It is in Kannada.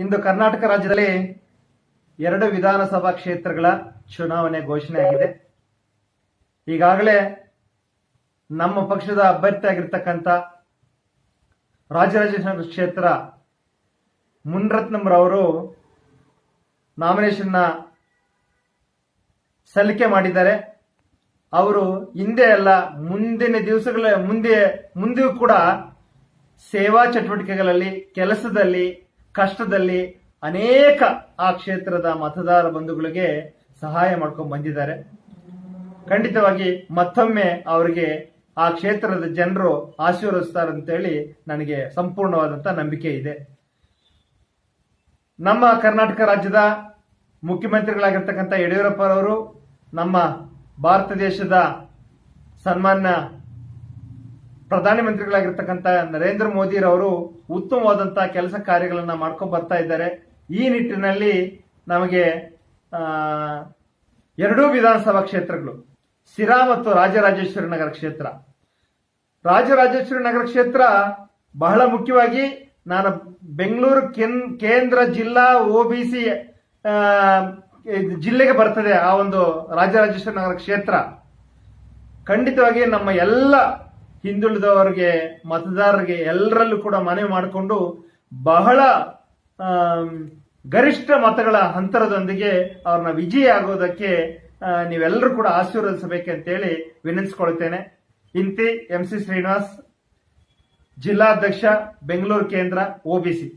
ಇಂದು ಕರ್ನಾಟಕ ರಾಜ್ಯದಲ್ಲಿ ಎರಡು ವಿಧಾನಸಭಾ ಕ್ಷೇತ್ರಗಳ ಚುನಾವಣೆ ಘೋಷಣೆ ಆಗಿದೆ ಈಗಾಗಲೇ ನಮ್ಮ ಪಕ್ಷದ ಅಭ್ಯರ್ಥಿಯಾಗಿರ್ತಕ್ಕಂಥ ರಾಜರಾಜೇಶ್ವರ ಕ್ಷೇತ್ರ ಮುನ್ರತ್ನಂರವರು ನಾಮಿನೇಷನ್ನ ಸಲ್ಲಿಕೆ ಮಾಡಿದ್ದಾರೆ. ಅವರು ಹಿಂದೆ ಅಲ್ಲ, ಮುಂದಿನ ದಿವಸಗಳ ಮುಂದೆ, ಮುಂದೆಯೂ ಕೂಡ ಸೇವಾ ಚಟುವಟಿಕೆಗಳಲ್ಲಿ, ಕೆಲಸದಲ್ಲಿ ಕಷ್ಟದಲ್ಲಿ ಅನೇಕ ಆ ಕ್ಷೇತ್ರದ ಮತದಾರ ಬಂಧುಗಳಿಗೆ ಸಹಾಯ ಮಾಡ್ಕೊಂಡು ಬಂದಿದ್ದಾರೆ. ಖಂಡಿತವಾಗಿ ಮತ್ತೊಮ್ಮೆ ಅವರಿಗೆ ಆ ಕ್ಷೇತ್ರದ ಜನರು ಆಶೀರ್ವದಿಸ್ತಾರಂತೇಳಿ ನನಗೆ ಸಂಪೂರ್ಣವಾದಂತ ನಂಬಿಕೆ ಇದೆ. ನಮ್ಮ ಕರ್ನಾಟಕ ರಾಜ್ಯದ ಮುಖ್ಯಮಂತ್ರಿಗಳಾಗಿರ್ತಕ್ಕಂಥ ಯಡಿಯೂರಪ್ಪರವರು ನಮ್ಮ ಭಾರತ ದೇಶದ ಸನ್ಮಾನ್ಯ ಪ್ರಧಾನಿ ಮಂತ್ರಿಗಳಾಗಿರ್ತಕ್ಕಂಥ ನರೇಂದ್ರ ಮೋದಿರವರು ಉತ್ತಮವಾದಂತಹ ಕೆಲಸ ಕಾರ್ಯಗಳನ್ನ ಮಾಡ್ಕೊಂಡು ಬರ್ತಾ ಇದ್ದಾರೆ. ಈ ನಿಟ್ಟಿನಲ್ಲಿ ನಮಗೆ ಎರಡೂ ವಿಧಾನಸಭಾ ಕ್ಷೇತ್ರಗಳು ಸಿರಾ ಮತ್ತು ರಾಜರಾಜೇಶ್ವರಿ ನಗರ ಕ್ಷೇತ್ರ. ರಾಜರಾಜೇಶ್ವರಿ ನಗರ ಕ್ಷೇತ್ರ ಬಹಳ ಮುಖ್ಯವಾಗಿ ನಾನು ಬೆಂಗಳೂರು ಕೇಂದ್ರ ಜಿಲ್ಲಾ ಒಬಿಸಿ ಜಿಲ್ಲೆಗೆ ಬರ್ತದೆ ಆ ಒಂದು ರಾಜರಾಜೇಶ್ವರಿ ನಗರ ಕ್ಷೇತ್ರ. ಖಂಡಿತವಾಗಿ ನಮ್ಮ ಎಲ್ಲ ಹಿಂದುಳಿದವರಿಗೆ, ಮತದಾರರಿಗೆ ಎಲ್ಲರಲ್ಲೂ ಕೂಡ ಮನವಿ ಮಾಡಿಕೊಂಡು ಬಹಳ ಗರಿಷ್ಠ ಮತಗಳ ಅಂತರದೊಂದಿಗೆ ಅವ್ರನ್ನ ವಿಜಯ ಆಗೋದಕ್ಕೆ ನೀವೆಲ್ಲರೂ ಕೂಡ ಆಶೀರ್ವದಿಸಬೇಕಂತೇಳಿ ವಿನಂತಿಸ್ಕೊಳ್ತೇನೆ. ಇಂತಿ ಎಂ ಸಿ ಶ್ರೀನಿವಾಸ್, ಜಿಲ್ಲಾಧ್ಯಕ್ಷ, ಬೆಂಗಳೂರು ಕೇಂದ್ರ ಒಬಿಸಿ